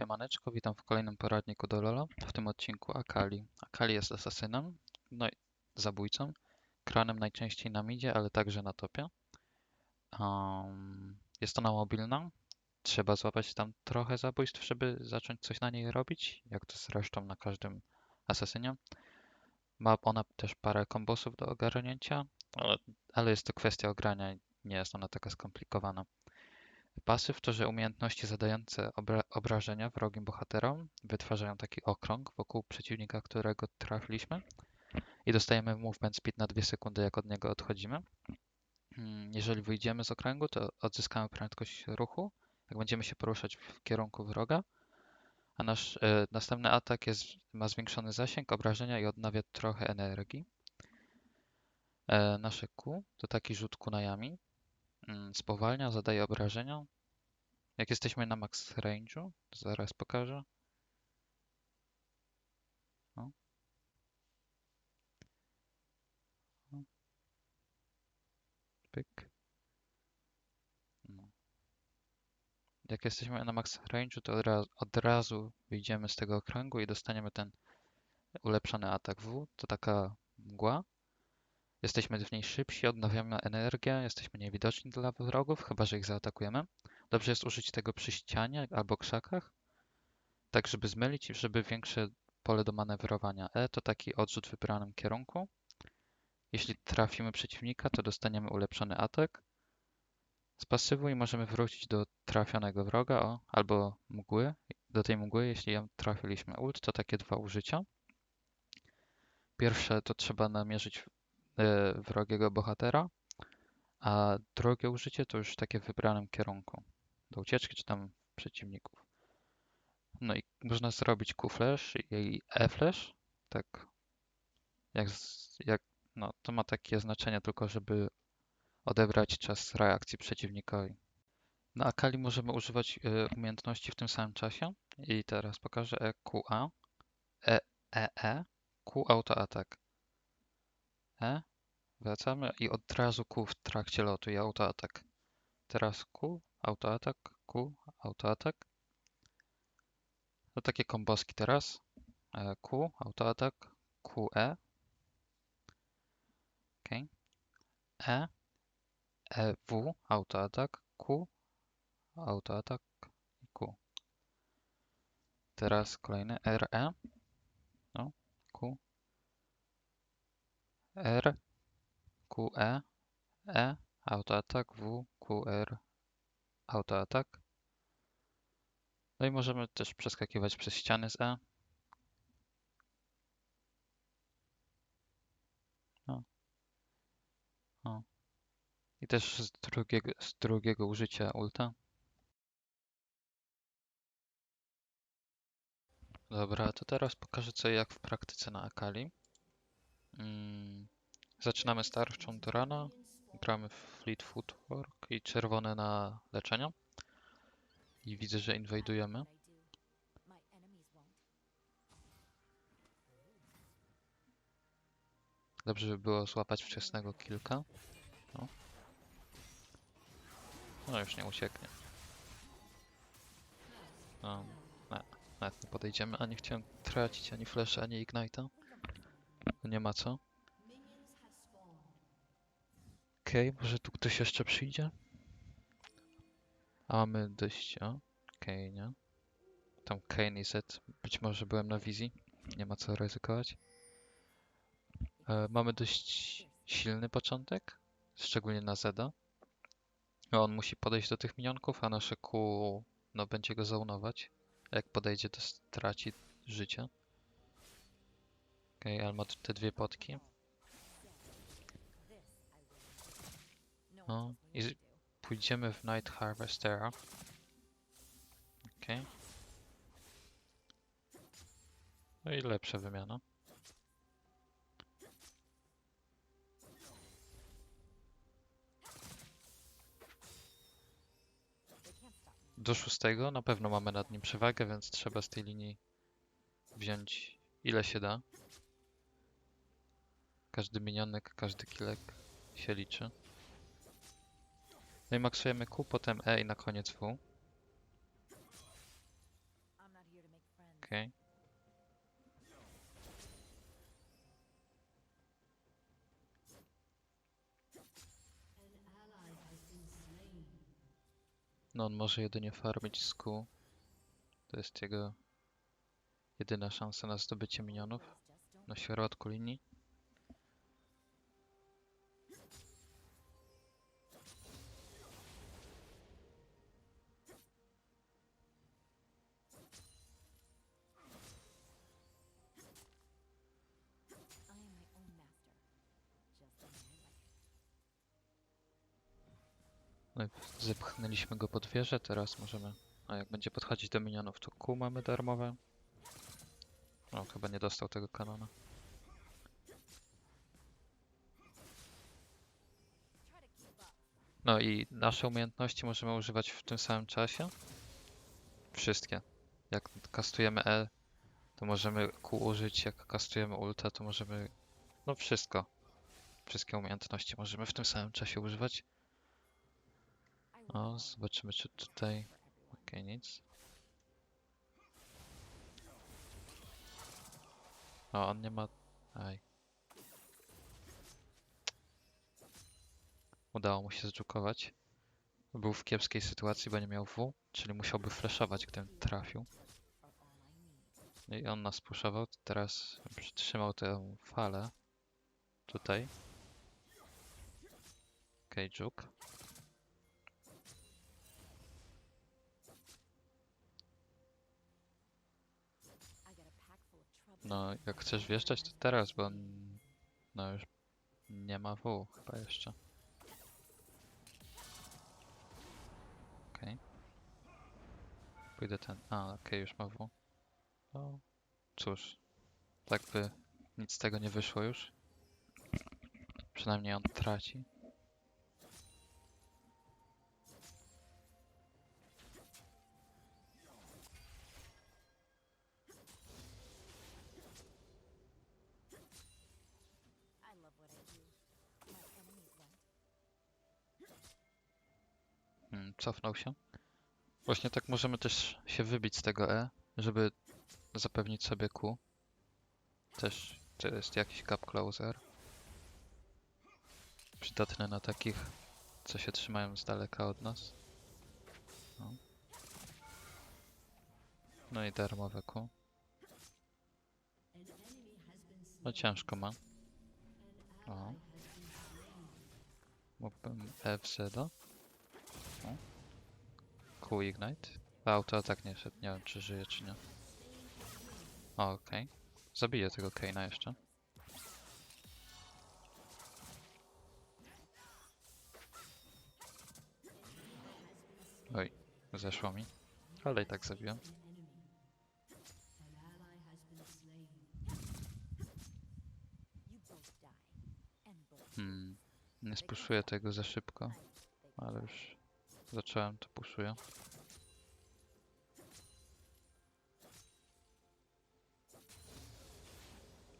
Siemaneczko, witam w kolejnym poradniku do Lola. W tym odcinku Akali. Akali jest asasynem, no i zabójcą. Kranem najczęściej na midzie, ale także na topie. Um, jest ona mobilna. Trzeba złapać tam trochę zabójstw, żeby zacząć coś na niej robić, jak to zresztą na każdym asasynie. Ma ona też parę kombosów do ogarnięcia, ale, ale jest to kwestia ogrania, nie jest ona taka skomplikowana. Pasyw to, że umiejętności zadające obra obrażenia wrogim bohaterom wytwarzają taki okrąg wokół przeciwnika, którego trafiliśmy i dostajemy movement speed na 2 sekundy, jak od niego odchodzimy. Mm, Jeżeli wyjdziemy z okręgu, to odzyskamy prędkość ruchu, jak będziemy się poruszać w kierunku wroga, a nasz e, następny atak jest, ma zwiększony zasięg obrażenia i odnawia trochę energii. E, nasze Q to taki rzut kunajami, mm, spowalnia, zadaje obrażenia. Jak jesteśmy na max range'u, zaraz pokażę. O. O. Pyk. No. Jak jesteśmy na max range'u, to od razu, od razu wyjdziemy z tego okręgu i dostaniemy ten ulepszony atak W. To taka mgła. Jesteśmy w niej szybsi, odnawiamy energię, jesteśmy niewidoczni dla wrogów, chyba że ich zaatakujemy. Dobrze jest użyć tego przy ścianie albo krzakach, tak żeby zmylić i żeby większe pole do manewrowania. E to taki odrzut w wybranym kierunku. Jeśli trafimy przeciwnika, to dostaniemy ulepszony atak z pasywu i możemy wrócić do trafionego wroga o, albo mgły, do tej mgły, jeśli ją trafiliśmy. Ult to takie dwa użycia. Pierwsze to trzeba namierzyć wrogiego bohatera, a drugie użycie to już takie w wybranym kierunku, do ucieczki czy tam przeciwników. No i można zrobić Q-flash i E-flash, tak jak, jak, no to ma takie znaczenie tylko, żeby odebrać czas reakcji przeciwnikowi. Na Akali możemy używać e, umiejętności w tym samym czasie i teraz pokażę EQA, E, E, E, Q auto attack. E, wracamy i od razu Q w trakcie lotu i auto attack. Teraz Q, auto attack, Q, auto attack. To takie komboski teraz. E, Q, auto attack, QE. Ok. E, EW, auto attack, Q, auto attack i Q. Teraz kolejny RE. No, Q. R, QE, E, auto attack, W, QR, auto attack. No i możemy też przeskakiwać przez ściany z E. O. O. I też z drugiego, z drugiego użycia ulta. Dobra, to teraz pokażę co i jak w praktyce na Akali. Mm, zaczynamy z tarczą do rana. Gramy w Fleet Footwork i czerwone na leczenia. I widzę, że inwajdujemy. Dobrze by było złapać wczesnego kilka. No. No już nie ucieknie. No, ne, nawet nie podejdziemy, a nie chciałem tracić ani flasha, ani ignite'a. No nie ma co. Okej, może tu ktoś jeszcze przyjdzie? A mamy dość... O, okej, nie? Tam Kane i Z. Być może byłem na wizji. Nie ma co ryzykować. E, mamy dość silny początek, szczególnie na Zeda. No, On musi podejść do tych minionków, a nasze Q no, będzie go zaunować. Jak podejdzie, to straci życie. Okej, ale ma te dwie potki. No i z- pójdziemy w Night Harvestera. Okej. No i lepsza wymiana. Do szóstego na pewno mamy nad nim przewagę, więc trzeba z tej linii wziąć ile się da. Każdy minionek, każdy kilek się liczy. No i maksujemy Q, potem E i na koniec W. Okej. No on może jedynie farmić z Q. To jest jego jedyna szansa na zdobycie minionów na środku linii. Zepchnęliśmy go pod wieżę, teraz możemy... A jak będzie podchodzić do minionów, to Q mamy darmowe. No, chyba nie dostał tego kanona. No i nasze umiejętności możemy używać w tym samym czasie. Wszystkie. Jak kastujemy E, to możemy Q użyć, jak kastujemy ulta, to możemy... No wszystko. Wszystkie umiejętności możemy w tym samym czasie używać. O, zobaczymy czy tutaj... Okej, nic. O, on nie ma... Aj. Udało mu się zdżukować. Był w kiepskiej sytuacji, bo nie miał W, czyli musiałby flashować, gdybym trafił. All I on nas puszował, teraz przytrzymał tę falę. Tutaj. Okej, dżuk. No, jak chcesz wjeżdżać, to teraz, bo. No już nie ma W chyba jeszcze. Okej. Pójdę ten... A, okej, już ma W. No, cóż. Tak by nic z tego nie wyszło już. Przynajmniej on traci. Cofnął się. Właśnie tak możemy też się wybić z tego E, żeby zapewnić sobie Q. Też to jest jakiś gap closer. Przydatny na takich, co się trzymają z daleka od nas. No, no i darmowe Q. No ciężko ma. O. Mógłbym F Zeda. O. Q Ignite. Auto atak nie szedł. Nie wiem czy żyje czy nie. Okej. Zabiję tego Kane'a jeszcze. Oj, zeszło mi. Ale i tak zabiłem. Hmm. Nie spuszuję tego za szybko, ale już zacząłem, to puszuję.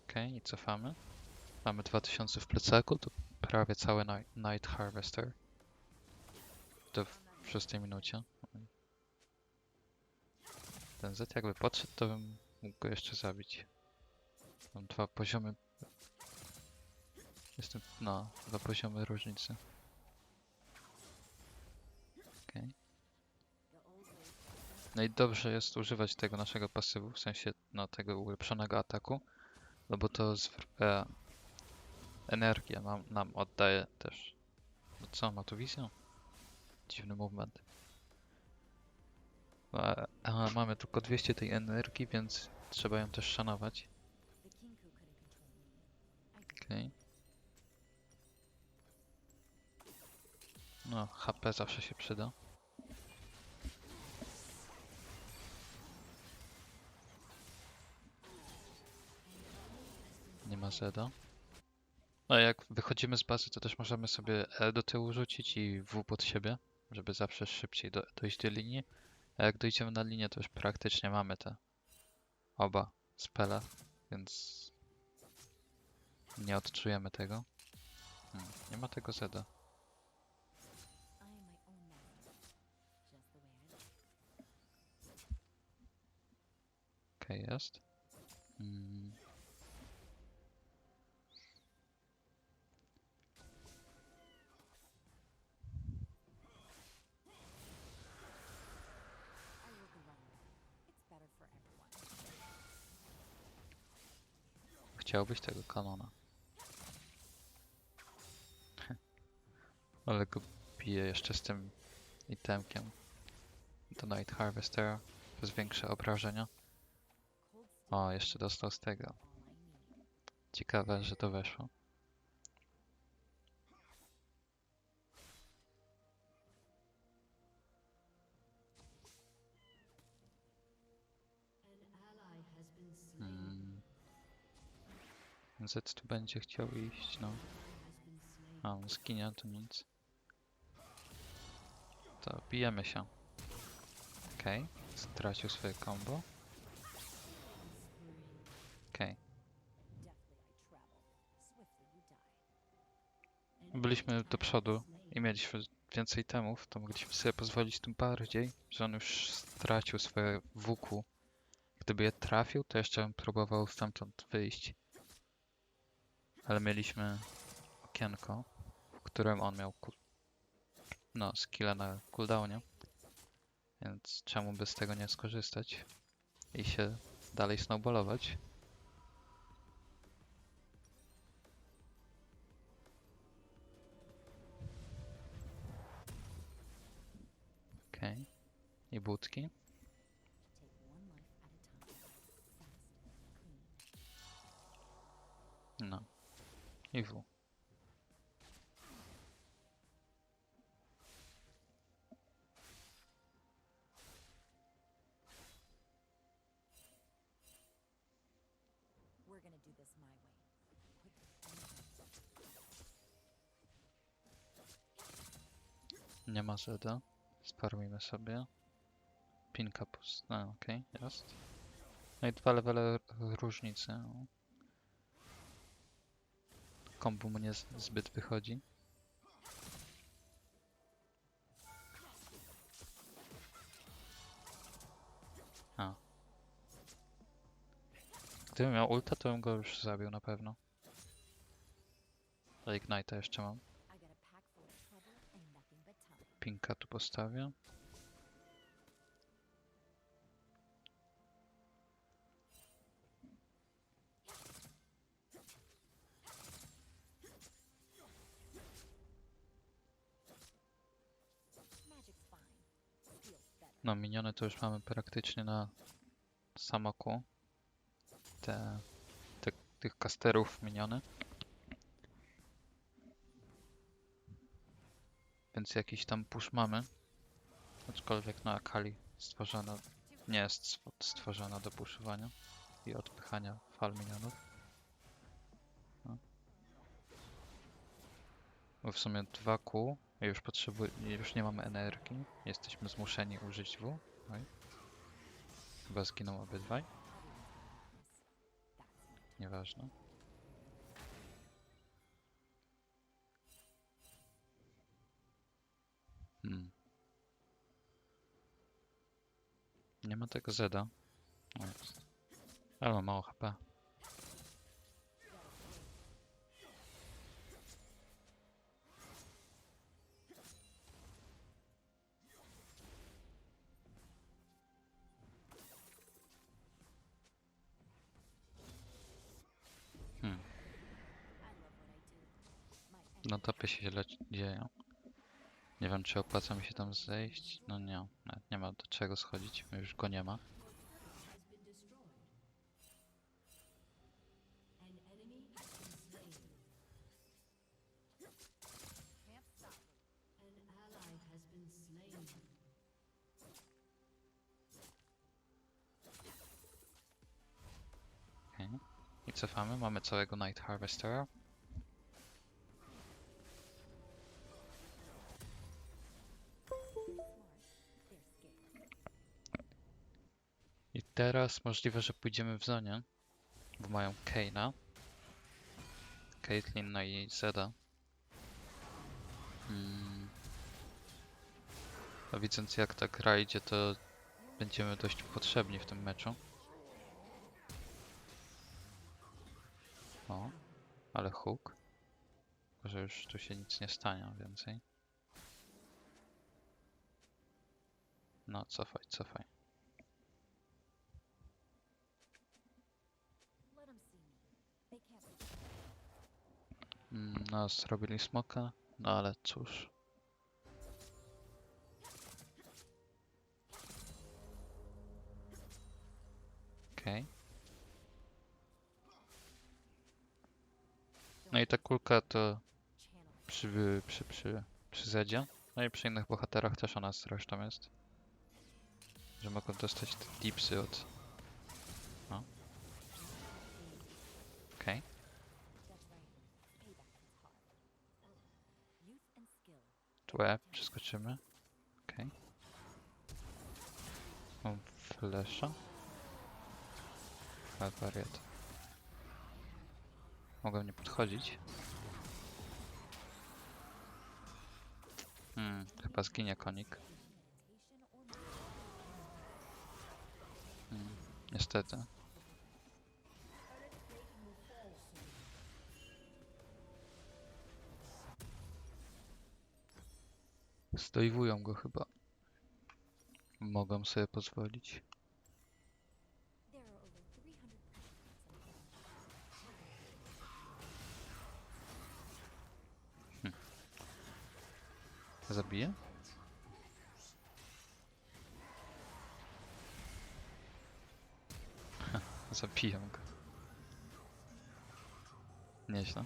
Okej, i cofamy. Mamy 2000 w plecaku, to prawie cały ni- Night Harvester. To w szóstej minucie. Ten Z jakby podszedł, to bym mógł go jeszcze zabić. Mam dwa poziomy. Jestem, no, dwa poziomy różnicy. No i dobrze jest używać tego naszego pasywu, w sensie no, tego ulepszonego ataku, no bo to e, energię nam, nam oddaje też. No co, ma tu wizję? Dziwny movement. A, a mamy tylko 200 tej energii, więc trzeba ją też szanować. Okej. No, HP zawsze się przyda. Nie ma Zeda. No jak wychodzimy z bazy, to też możemy sobie E do tyłu rzucić i W pod siebie, żeby zawsze szybciej do, dojść do linii. A jak dojdziemy na linię, to już praktycznie mamy te oba spele, więc nie odczujemy tego. Hmm, nie ma tego Zeda. I am my own chciałbyś tego kanona. Ale go bije jeszcze z tym itemkiem. Do Night Harvester. Przez większe obrażenia. O, jeszcze dostał z tego. Ciekawe, że to weszło. Z tu będzie chciał iść, no. A, on zginie, to nic. To bijemy się. Okej, stracił swoje combo. Okej, die. byliśmy do przodu i mieliśmy więcej temów, to mogliśmy sobie pozwolić tym bardziej, że on już stracił swoje WQ. Gdyby je trafił, to jeszcze bym próbował stamtąd wyjść. Ale mieliśmy okienko, w którym on miał no, skilla na cooldownie. Więc czemu by z tego nie skorzystać i się dalej snowballować? Okej. I budki. W. We're gonna do this my way. Quick Nie ma Zeda. Sparujmy sobie. Pinka pust. No, okej, jest. No i dwa levele różnicy. Kombu mu nie zbyt wychodzi. A. Gdybym miał ulta, to bym go już zabił na pewno. A Ignite'a jeszcze mam. Pinka tu postawię. No, miniony to już mamy praktycznie na samoku. Te, te, tych kasterów miniony. Więc jakiś tam push mamy. Aczkolwiek no Akali stworzona nie jest stwo- stworzona do puszowania i odpychania fal minionów. No. Bo w sumie 2 Q i już potrzebuj, już nie mamy energii. Jesteśmy zmuszeni użyć W. Oj. Chyba zginął obydwaj. Nieważne. Hmm. Nie ma tego Zeda. Ale ma mało HP. Topy się źle dzieją. Nie wiem, czy opłaca mi się tam zejść. No nie, nie ma do czego schodzić. Już go nie ma. I cofamy. Mamy całego Night Harvestera. teraz możliwe, że pójdziemy w zonie. Bo mają Kane'a. Caitlyn no i Zeda. Hmm. A widząc jak ta gra idzie, to będziemy dość potrzebni w tym meczu. O, ale hook. Tylko, że już tu się nic nie stanie więcej. No, cofaj, cofaj. No, zrobili smoka, no ale cóż. Okej. No i ta kulka to przy, przy, przy, przy Zedzie. No i przy innych bohaterach też ona zresztą jest. Że mogą dostać te dipsy od... Tu E przeskoczymy. Okej. Mam flesza. Ale wariat. Mogę nie podchodzić. Hmm, chyba zginie konik. Hmm, niestety. Zdejwują go chyba. Mogą sobie pozwolić. There are over 300 precious Zabiję? Zabiję go. Nieźle.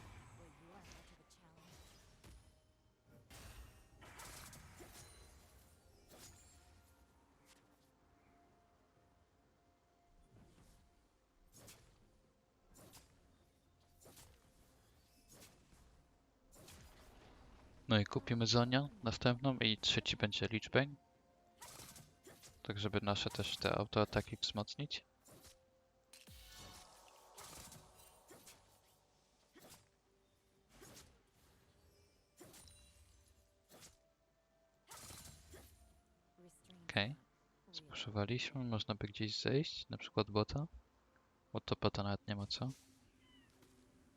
No i kupimy Zonia następną i trzeci będzie Lichbane. Tak żeby nasze też te autoataki wzmocnić. Okej. Real. Spuszowaliśmy, można by gdzieś zejść, na przykład bota. Bo to bota nawet nie ma co.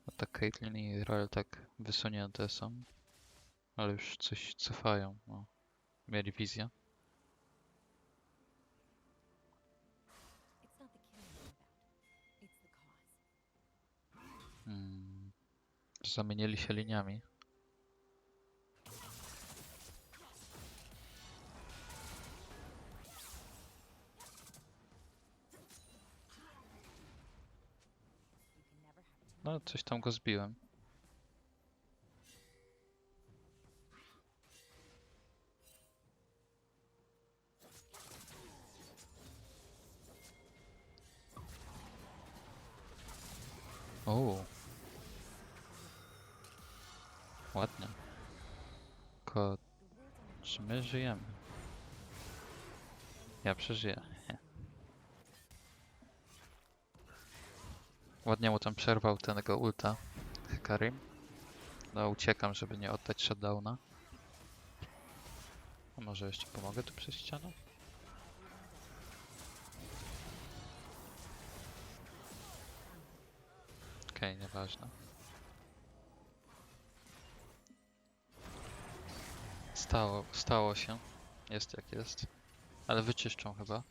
A tak Caitlyn i Royal tak wysunięte są. Ale już coś cofają, no. Mieli wizję. It's not the killing I'm about. It's the cause. Mm. Zamienili się liniami. No, coś tam go zbiłem. On czy my żyjemy? Ja przeżyję. Ładnie mu tam przerwał tego ulta Karim. No uciekam, żeby nie oddać shutdowna. A może jeszcze pomogę tu przez ścianę? Okej, nieważne. Stało, stało się. Jest jak jest. Ale wyczyszczą chyba.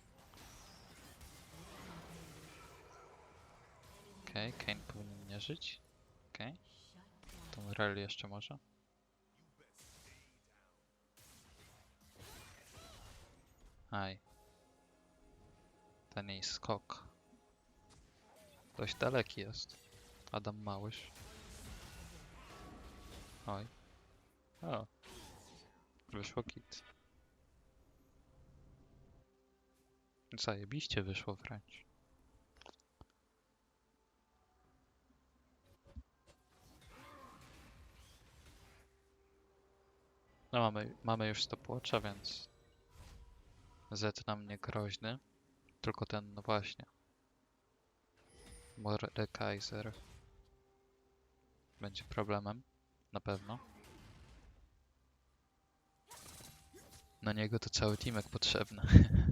Okej, Kane powinien nie żyć. Okej. Tą Rel jeszcze może. Aj. Ten jej skok. Dość daleki jest. Adam Małysz. Oj. O. Wyszło kit. Zajebiście wyszło wręcz. No mamy, mamy już stopwatcha, więc Z nam nie groźny. Tylko ten, no właśnie. Mordekaiser będzie problemem. Na pewno. Na niego to cały teamek potrzebny.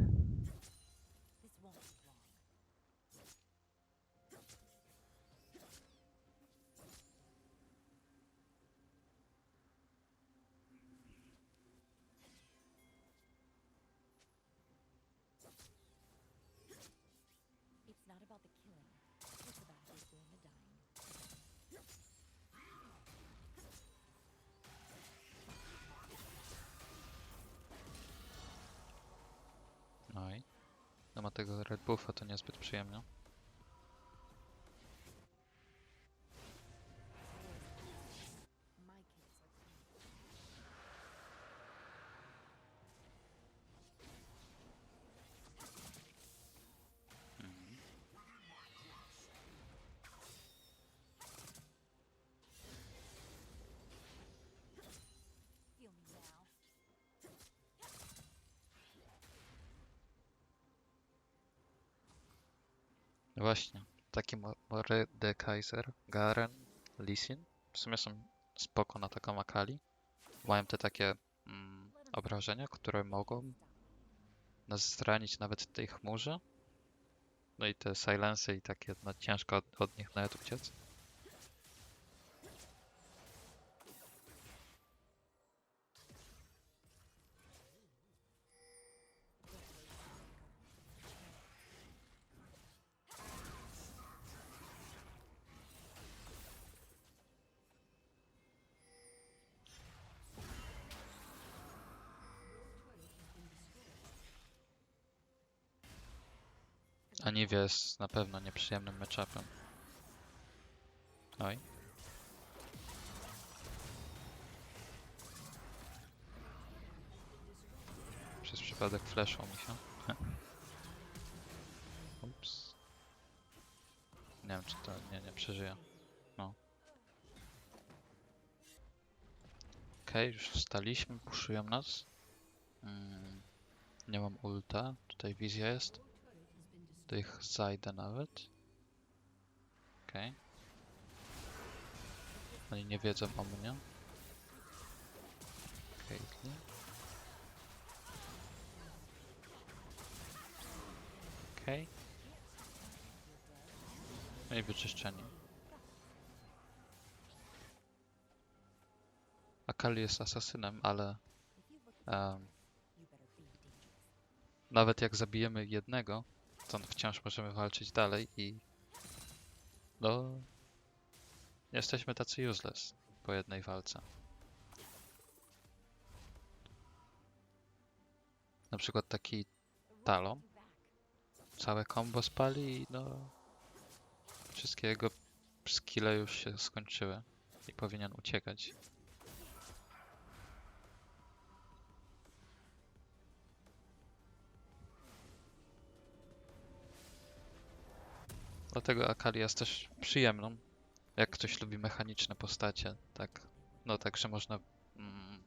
Właśnie, taki Mo- Mordekaiser, Garen, Lee Sin w sumie są spoko na taką Akali. Mają te takie mm, obrażenia, które mogą nas zranić nawet w tej chmurze. No i te silency i takie, no ciężko od, od nich nawet uciec. Aniwie jest na pewno nieprzyjemnym matchupem. Oj. Przez przypadek flashą mi się. Ups. Nie wiem czy to... nie, nie przeżyję. No. Okej, już wstaliśmy, puszują nas. Mm, nie mam ulta, tutaj wizja jest. Do ich zajdę nawet. Okej. Oni nie wiedzą o mnie. Caitlyn. Okej. No i wyczyszczeni. Akali jest asasynem, ale dangerous. nawet jak zabijemy jednego, to wciąż możemy walczyć dalej i no jesteśmy tacy useless po jednej walce. Na przykład taki Talon całe combo spali i no wszystkie jego skille już się skończyły i powinien uciekać. Dlatego Akali jest też przyjemną. Jak ktoś lubi mechaniczne postacie, tak. No także można mm,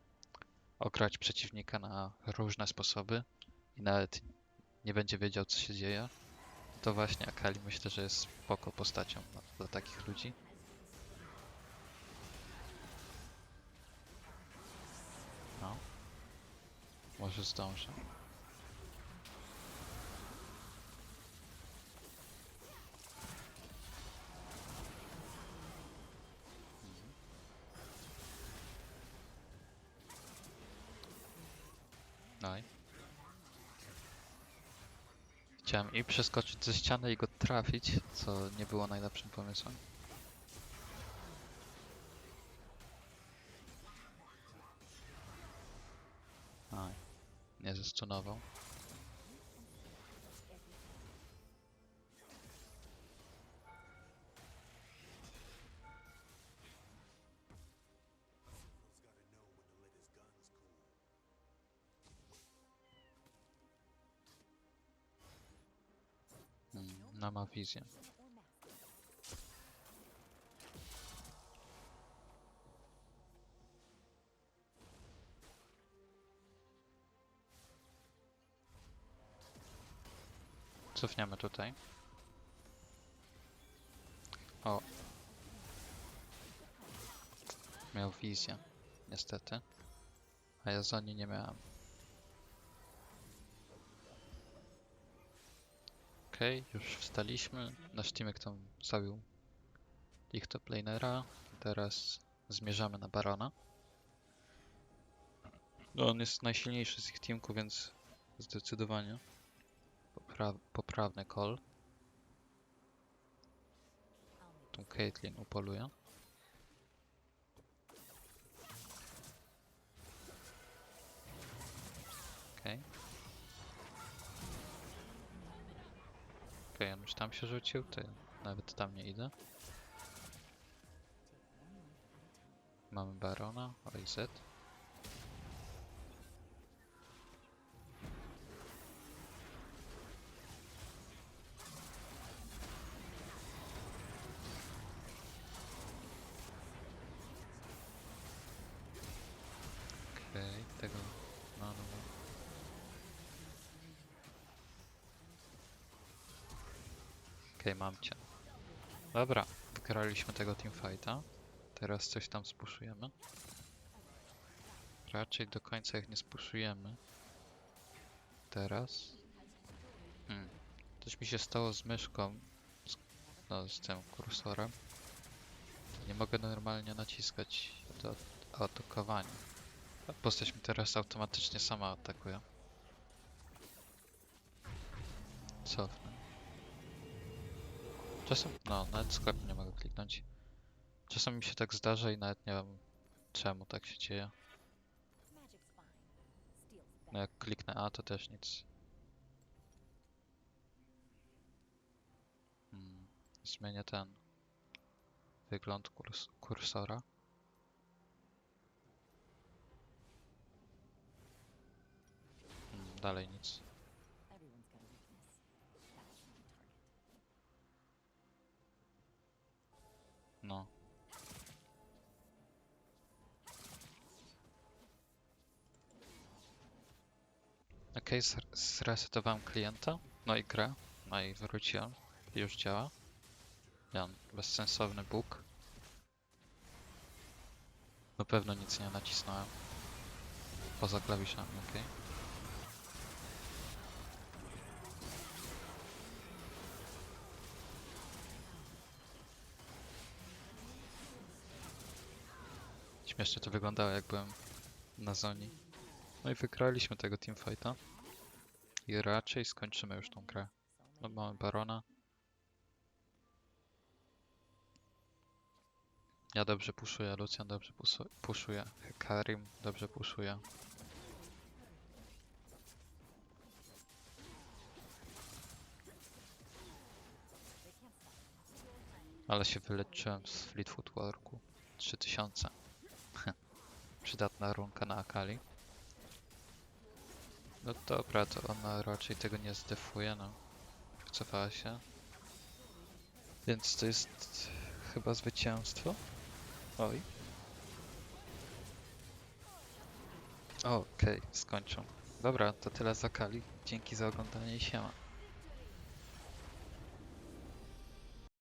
przeciwnika na różne sposoby i nawet nie będzie wiedział co się dzieje. To właśnie Akali myślę, że jest spoko postacią dla, dla takich ludzi. No. Może zdążę. Chciałem i przeskoczyć ze ściany i go trafić, co nie było najlepszym pomysłem. Aj, nie zestunował. Mask. Cofniemy tutaj. O. Miał wizję, niestety. A ja za nie miałem. Okej, już wstaliśmy. Nasz teamek tam zabił ich lanera. Teraz zmierzamy na Barona. No, on jest najsilniejszy z ich teamku, więc zdecydowanie popra poprawny call. Tą Caitlyn upoluje. Okej, on już tam się rzucił, ja nawet tam nie idę. Mamy Barona, oj Z. Okej, tego... No, no, Okej, mam cię. Dobra, wygraliśmy tego teamfighta. Teraz coś tam spuszujemy. Raczej do końca ich nie spuszujemy. Teraz. Hmm. Coś mi się stało z myszką. Z, no, z tym kursorem. Nie mogę normalnie naciskać do atakowania. Postać mi teraz automatycznie sama atakuje. Cofnę. Czasem, no, nawet sklep nie mogę kliknąć. Czasem mi się tak zdarza i nawet nie wiem czemu tak się dzieje. No jak kliknę A to też nic. Hmm. Zmienię ten wygląd kurs kursora. Hmm, dalej nic. Okay, zresetowałem klienta, no i grę, no i wróciłem, już działa. Jan, bezsensowny bóg. Na pewno nic nie nacisnąłem. Poza klawiszami, okej. Śmiesznie to wyglądało, jak byłem na zoni. No i wygraliśmy tego teamfighta. I raczej skończymy już tą grę. No mamy Barona. Ja dobrze puszuję, Lucian dobrze puszuje, Karim dobrze puszuje. Ale się wyleczyłem z Fleetwood Worku. 3000. Przydatna runka na Akali. No dobra, to ona raczej tego nie zdefuje, no. Wycofała się. Więc to jest chyba zwycięstwo. Oj. Okej, skończą. Dobra, to tyle za Kali. Dzięki za oglądanie i siema.